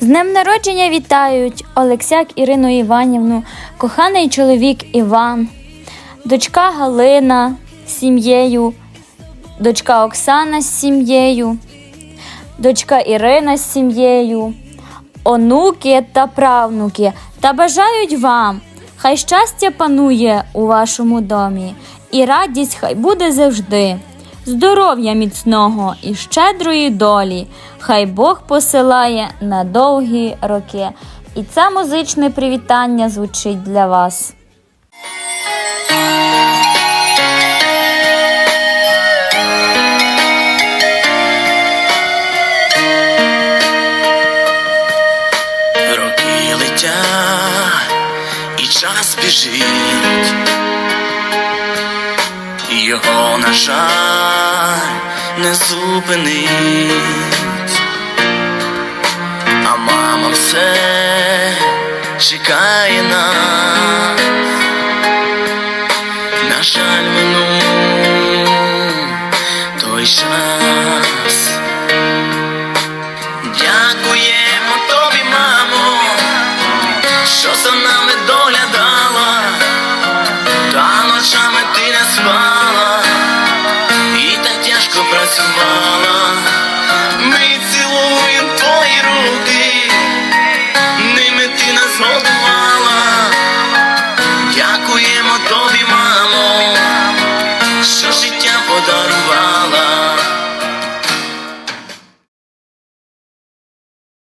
З днем народження вітають Олексяк Ірину Іванівну, коханий чоловік Іван, дочка Галина з сім'єю, дочка Оксана з сім'єю, дочка Ірина з сім'єю, онуки та правнуки. Та бажають вам, хай щастя панує у вашому домі, і радість хай буде завжди. Здоров'я міцного і щедрої долі, хай Бог посилає на довгі роки. І це музичне привітання звучить для вас. Роки летять, і час біжить, його, на жаль, не зупинить, а мама все чекає нас, на жаль, минув той час. серця ми цілуємо твої руки, ними ти нас годувала, дякуємо тобі, мамо.